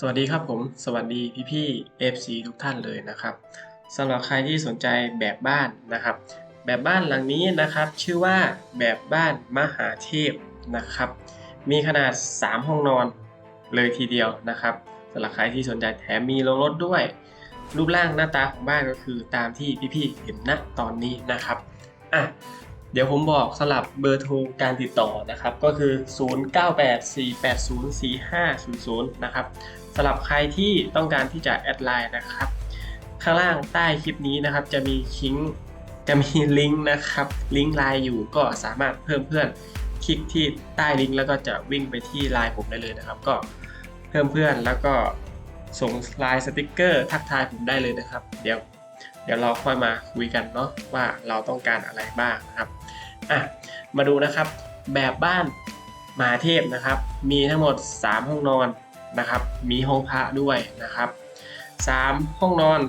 สวัสดีครับผม สวัสดีพี่พี่ FC ทุกท่านเลยนะครับสำหรับใครที่สนใจแบบบ้านนะครับ แบบบ้านหลังนี้นะครับ ชื่อว่าแบบบ้านมหาเทพนะครับ มีขนาด 3 ห้องนอนเลยทีเดียวนะครับสำหรับใครที่สนใจแถมมีโรงรถด้วย รูปร่างหน้าตาของบ้านก็คือตามที่พี่ๆเห็นณตอนนี้นะครับอะเดี๋ยวผมบอกสลับเบอร์โทรการติดต่อนะครับ ก็คือ 0984804500 นะครับ สำหรับใครที่ต้องการที่จะแอดไลน์นะครับ ข้างล่างใต้คลิปนี้นะครับ จะมีคิงจะมีลิงก์นะครับ ลิงก์ไลน์อยู่ก็สามารถเพิ่มเพื่อนคลิกที่ใต้ลิงก์แล้วก็จะวิ่งไปที่ไลน์ผมได้เลยนะครับ ก็เพิ่มเพื่อนแล้วก็ส่งไลน์สติกเกอร์ทักทายผมได้เลยนะครับ เดี๋ยวเดี๋ยวเราค่อยมาคุยกันเนาะว่าเราต้องการอะไรบ้างนะครับอะมาดูนะครับแบบบ้านมหาเทพนะครับ มีทั้งหมด 3 ห้องนอน นะครับ มีห้องพระด้วยนะครับ 3 ห้องนอน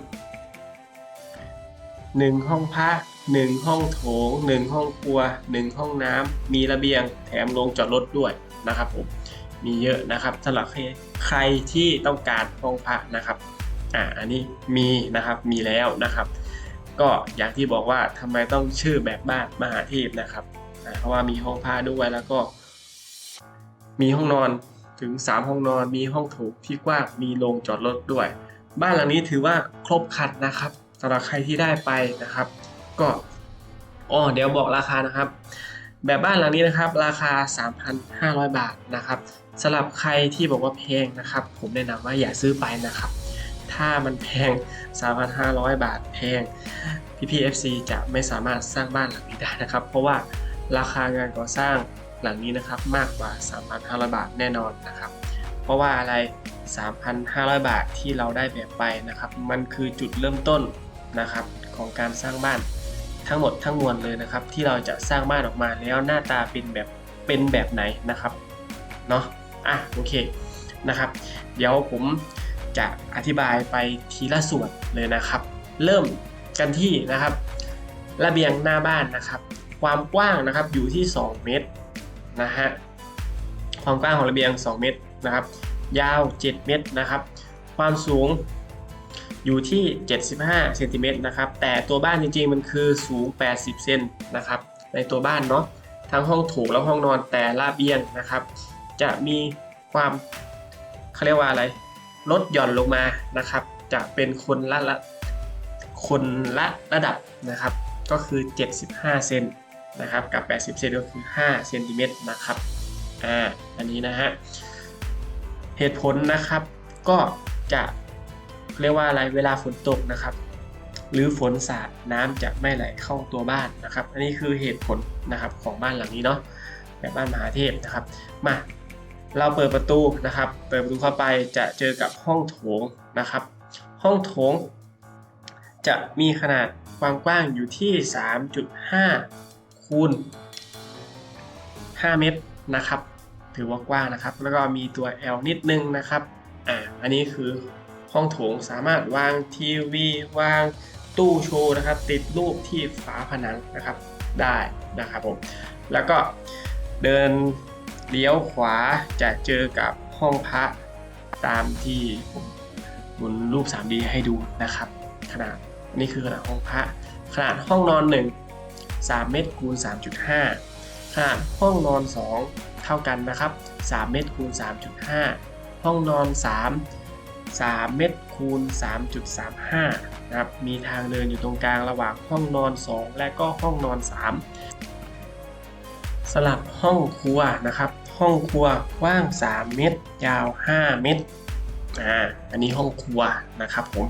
1 ห้องพระ 1 ห้องโถง 1 ห้องครัว 1 ห้องน้ำมีระเบียงแถมโรงจอดรถด้วยนะครับผมมีเยอะนะครับสำหรับใครที่ต้องการห้องพระนะครับอ่าอันนี้มีนะครับมีแล้วนะครับ ก็อย่างที่บอกว่าทำไมต้องชื่อแบบบ้านมหาเทพนะครับเพราะว่ามีห้องผ้าด้วยแล้วก็ มีห้องนอน ถึง 3 ห้องนอนมีห้องโถงที่กว้างมีโรงจอดรถด้วย บ้านหลังนี้ถือว่าครบครันนะครับสำหรับใครที่ได้ไปนะครับ ก็อ๋อเดี๋ยวบอกราคานะครับ แบบบ้านหลังนี้นะครับ ราคา 3,500 บาทนะครับสำหรับใครที่บอกว่าแพงนะครับ ผมแนะนำว่าอย่าซื้อไปนะครับ ถ้ามันแพง 3,500 บาทแพง PPFC จะไม่สามารถสร้างบ้านหลังนี้ได้นะครับ เพราะว่าราคางานก่อสร้าง หลังนี้นะครับมากกว่า 3,500 บาทแน่นอนนะครับ เพราะว่าอะไร 3,500 บาทที่เราได้แบบไปนะครับ มันคือจุดเริ่มต้นนะครับของการสร้างบ้านทั้งหมดทั้งมวลเลยนะครับ ที่เราจะสร้างบ้านออกมาแล้วหน้าตาเป็นแบบเป็นแบบไหนนะครับเนาะอะโอเคนะครับ เดี๋ยวผมจะอธิบายไปทีละส่วนเลยนะครับ เริ่มกันที่นะครับ ระเบียงหน้าบ้านนะครับ ความกว้างนะครับอยู่ที่ 2 เมตร นะฮะความกว้างของระเบียง 2 เมตรนะครับ ยาว 7 เมตรนะครับ ความสูงอยู่ที่ 75เซนติเมตรนะครับ แต่ตัวบ้านจริงๆ มันคือสูง 80 เซนนะครับ ในตัวบ้านเนาะ ทั้งห้องโถงและห้องนอนแต่ละเบียงนะครับ จะมีความเขาเรียกว่าอะไร ลดหย่อนลงมานะครับ จะเป็นคนละละคนละระดับนะครับ ก็คือ 75 เซน นะครับกับ 80 เซนก็คือ5เซนติเมตรนะครับอ่าอันนี้นะฮะเหตุผลนะครับก็จะเรียกว่าอะไรเวลาฝนตกนะครับ หรือฝนสาดน้ำจะไม่ไหลเข้าตัวบ้านนะครับ อันนี้คือเหตุผลนะครับของบ้านหลังนี้เนาะแบบบ้านมหาเทพนะครับมาเราเปิดประตูนะครับ เปิดประตูเข้าไปจะเจอกับห้องโถงนะครับ ห้องโถง จะมีขนาดความกว้างอยู่ที่ 3.5 คูณ 5 เมตรนะครับ ถือว่ากว้างนะครับ แล้วก็มีตัว L นิดนึงนะครับอ่าอันนี้คือห้องโถงสามารถวางทีวีวางตู้โชว์นะครับ ติดรูปที่ฝาผนังนะครับได้นะครับผมแล้วก็เดินเลี้ยวขวาจะเจอกับห้องพระตามที่ผมหมุนรูป 3D ให้ดูนะครับ ขนาดนี่คือขนาดห้องพระขนาดห้องนอน1 3 เมตรคูณ 3.5ขนาดห้องนอน 2 เท่ากันนะครับ 3 เมตรคูณ 3.5 ห้องนอน 3 3 เมตรคูณ 3.35 นะครับ มีทางเดินอยู่ตรงกลางระหว่างห้องนอน 2 และก็ห้องนอน 3 สลับห้องครัวนะครับ ห้องครัวกว้าง 3 เมตร ยาว 5 เมตรอ่าอันนี้ห้องครัวนะครับผม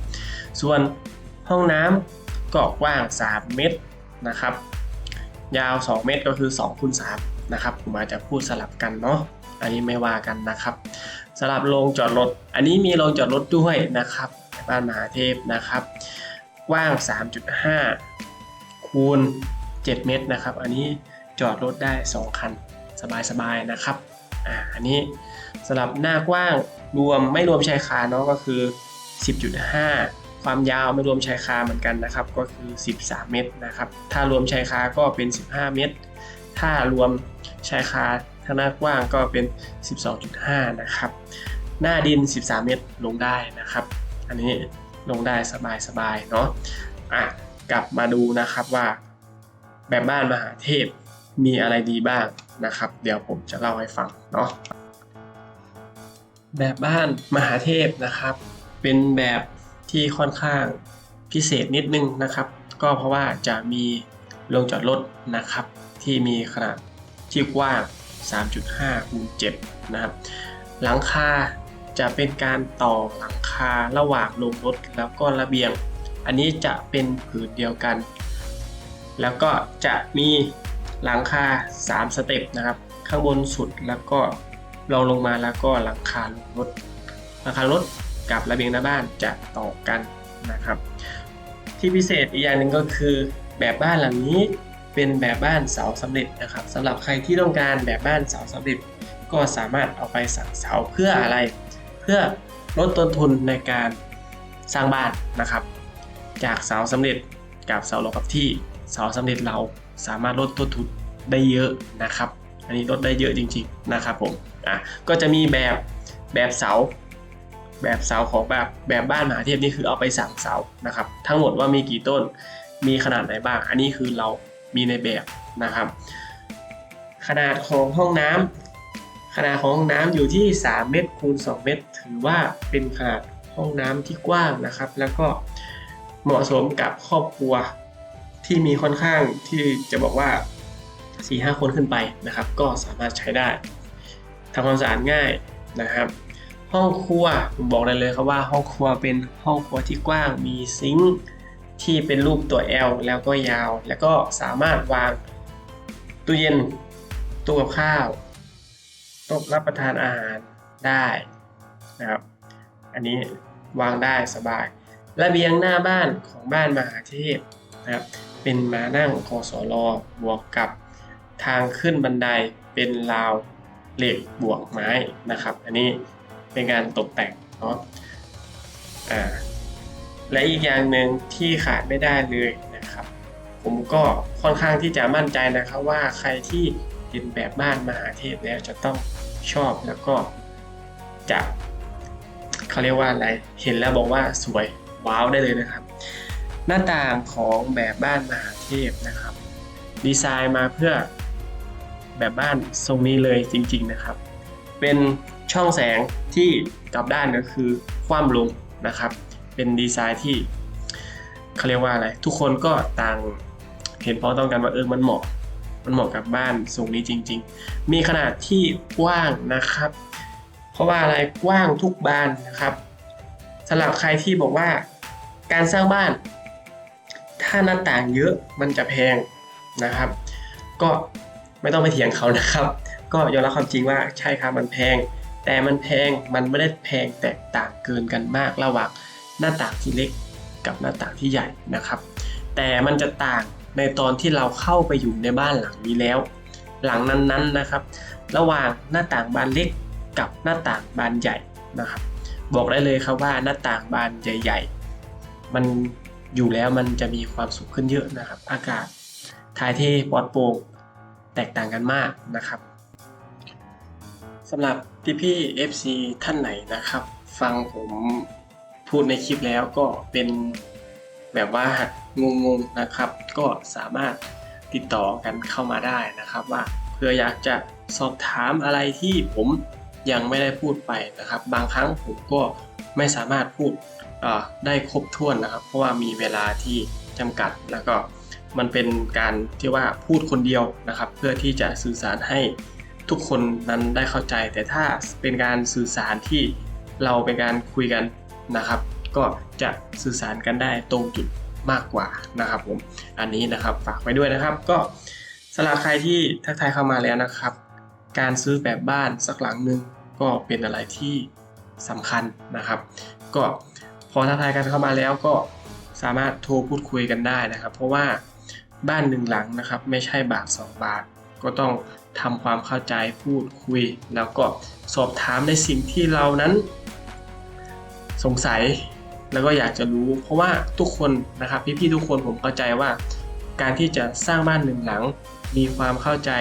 ส่วนห้องน้ำก็กว้าง 3 เมตรนะครับ ยาว 2 เมตรก็คือ2คูณ3นะครับผมอาจจะพูดสลับกันเนาะอันนี้ไม่ว่ากันนะครับสลับโรงจอดรถ อันนี้มีโรงจอดรถด้วยนะครับบ้านมหาเทพนะครับกว้าง 3.5 คูณ 7 เมตรนะครับ อันนี้จอดรถได้ 2 คันสบายๆนะครับอ่าอันนี้สำหรับหน้ากว้างรวมไม่รวมชายคาเนาะก็คือ 10.5 ความยาวไม่รวมชายคาเหมือนกันนะครับ ก็คือ 13 เมตรนะครับ ถ้ารวมชายคาก็เป็น 15 เมตร ถ้ารวมชายคาทางหน้ากว้างก็เป็น 12.5 นะครับ หน้าดิน 13 เมตรลงได้นะครับ อันนี้ลงได้สบายๆเนาะอะกลับมาดูนะครับว่า แบบบ้านมหาเทพมีอะไรดีบ้างนะครับ เดี๋ยวผมจะเล่าให้ฟังเนาะแบบบ้านมหาเทพนะครับ เป็นแบบ ที่ค่อนข้างพิเศษนิดนึงนะครับ ก็เพราะว่าจะมีโรงจอดรถนะครับ ที่มีขนาดที่กว้าง 3.5คูณ7นะครับ หลังคาจะเป็นการต่อหลังคาระหว่างโรงรถแล้วก็ระเบียง อันนี้จะเป็นผืนเดียวกัน แล้วก็จะมีหลังคา 3 สเต็ปนะครับ ข้างบนสุดแล้วก็รองลงมาแล้วก็หลังคาลงรถหลังคารถ กับระเบียงหน้าบ้านจะต่อกันนะครับ ที่พิเศษอีกอย่างหนึ่งก็คือ แบบบ้านหลังนี้เป็นแบบบ้านเสาสำเร็จนะครับสำหรับใครที่ต้องการแบบบ้านเสาสำเร็จ ก็สามารถเอาไปสั่งเสาเพื่ออะไร เพื่อลดต้นทุนในการสร้างบ้านนะครับ จากเสาสำเร็จกับเสาลงกับที่เสาสำเร็จเราสามารถลดต้นทุนได้เยอะนะครับ อันนี้ลดได้เยอะจริง ๆนะครับผมอะก็จะมีแบบแบบเสา แบบเสาของแบบแบบบ้านมหาเทพนี่คือเอาไปสั่งเสานะครับ ทั้งหมดว่ามีกี่ต้นมีขนาดไหนบ้าง อันนี้คือเรามีในแบบนะครับ ขนาดของห้องน้ำขนาดของห้องน้ำอยู่ที่ 3 เมตรคูณ 2 เมตร ถือว่าเป็นขนาดห้องน้ำที่กว้างนะครับ แล้วก็เหมาะสมกับครอบครัวที่มีค่อนข้างที่จะบอกว่า 4-5 คนขึ้นไปนะครับ ก็สามารถใช้ได้ทำความสะอาดง่ายนะครับ ห้องครัวผมบอกได้เลยครับว่าห้องครัวเป็นห้องครัวที่กว้างมีซิงค์ที่เป็นรูปตัว L แล้วก็ยาว แล้วก็สามารถวางตู้เย็นตู้กับข้าวโต๊ะรับประทานอาหารได้นะครับ อันนี้วางได้สบาย ระเบียงหน้าบ้านของบ้านมหาเทพนะครับ เป็นมานั่งคอสลบวกกับทางขึ้นบันไดเป็นราวเหล็กบวกไม้นะครับ อันนี้ เป็นการตกแต่งเนาะอ่าและอีกอย่างหนึ่งที่ขาดไม่ได้เลยนะครับ ผมก็ค่อนข้างที่จะมั่นใจนะครับว่าใครที่เห็นแบบบ้านมหาเทพแล้วจะต้องชอบแล้วก็จะเขาเรียกว่าอะไรเห็นแล้วบอกว่าสวยว้าวได้เลยนะครับ หน้าต่างของแบบบ้านมหาเทพนะครับ ดีไซน์มาเพื่อแบบบ้านทรงนี้เลยจริง ๆนะครับ เป็นช่องแสง ที่กลับด้านก็คือคว่ำลงนะครับ เป็นดีไซน์ที่เขาเรียกว่าอะไร ทุกคนก็ต่างเห็นพ้องต้องกันว่าเออมันเหมาะ มันเหมาะกับบ้านทรงนี้จริง ๆ มีขนาดที่กว้างนะครับ เพราะว่าอะไรกว้างทุกบานนะครับสำหรับใครที่บอกว่าการสร้างบ้าน ถ้าหน้าต่างเยอะมันจะแพงนะครับ ก็ไม่ต้องไปเถียงเขานะครับ ก็ยอมรับความจริงว่าใช่ครับมันแพง แต่มันแพงมันไม่ได้แพงแตกต่างเกินกันมากระหว่างหน้าต่างที่เล็กกับหน้าต่างที่ใหญ่นะครับ แต่มันจะต่างในตอนที่เราเข้าไปอยู่ในบ้านหลังนี้แล้ว หลังนั้นๆนะครับ ระหว่างหน้าต่างบานเล็กกับหน้าต่างบานใหญ่นะครับ บอกได้เลยครับว่าหน้าต่างบานใหญ่ ๆ มันอยู่แล้วมันจะมีความสุขขึ้นเยอะนะครับ อากาศถ่ายเทปลอดโปร่งแตกต่างกันมากนะครับ สำหรับพี่ๆ FC ท่านไหนนะครับ ฟังผมพูดในคลิปแล้วก็เป็นแบบว่างงๆนะครับ ก็สามารถติดต่อกันเข้ามาได้นะครับ ว่าเพื่ออยากจะสอบถามอะไรที่ผมยังไม่ได้พูดไปนะครับ บางครั้งผมก็ไม่สามารถพูดได้ครบถ้วนนะครับ เพราะว่ามีเวลาที่จำกัดแล้วก็มันเป็นการที่ว่าพูดคนเดียวนะครับ เพื่อที่จะสื่อสารให้ ทุกคนนั้นได้เข้าใจ แต่ถ้าเป็นการสื่อสารที่เราเป็นการคุยกันนะครับ ก็จะสื่อสารกันได้ตรงจุดมากกว่านะครับผมอันนี้นะครับฝากไว้ด้วยนะครับ ก็สำหรับใครที่ทักทายเข้ามาแล้วนะครับ การซื้อแบบบ้านสักหลังหนึ่งก็เป็นอะไรที่สำคัญนะครับ ก็พอทักทายกันเข้ามาแล้วก็สามารถโทรพูดคุยกันได้นะครับ เพราะว่าบ้านหนึ่งหลังนะครับ ไม่ใช่บาทสองบาท ก็ต้อง ทำความเข้าใจพูดคุย แล้วก็สอบถามในสิ่งที่เรานั้น สงสัยแล้วก็อยากจะรู้ เพราะว่าทุกคนนะครับพี่ๆทุกคนผมเข้าใจว่า การที่จะสร้างบ้านหนึ่งหลัง มีความเข้าใจ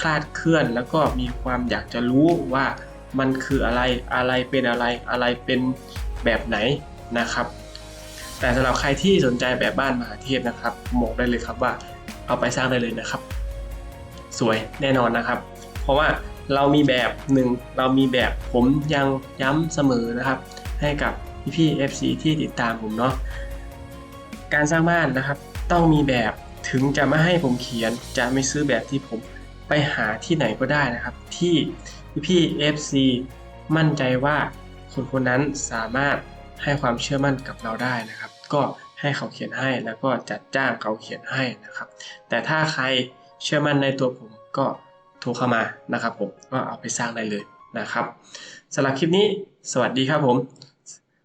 คลาดเคลื่อน แล้วก็มีความอยากจะรู้ว่ามันคืออะไรอะไรเป็นอะไรอะไรเป็นแบบไหนนะครับ แต่สำหรับใครที่สนใจแบบบ้านมหาเทพนะครับบอกได้เลยครับว่าเอาไปสร้างได้เลยนะครับ สวยแน่นอนนะครับ เพราะว่าเรามีแบบหนึ่งเรามีแบบผมยังย้ำเสมอนะครับ ให้กับพี่ๆ FC ที่ติดตามผมเนาะการสร้างบ้านนะครับ ต้องมีแบบถึงจะไม่ให้ผมเขียนจะไม่ซื้อแบบที่ผมไปหาที่ไหนก็ได้นะครับ ที่พี่ๆ FC มั่นใจว่าคนคนนั้นสามารถให้ความเชื่อมั่นกับเราได้นะครับ ก็ให้เขาเขียนให้แล้วก็จัดจ้างเขาเขียนให้นะครับ แต่ถ้าใคร เชื่อมั่นในตัวผมก็โทรเข้ามานะครับผมก็เอาไปสร้างได้เลยนะครับสำหรับคลิปนี้ สวัสดีครับผม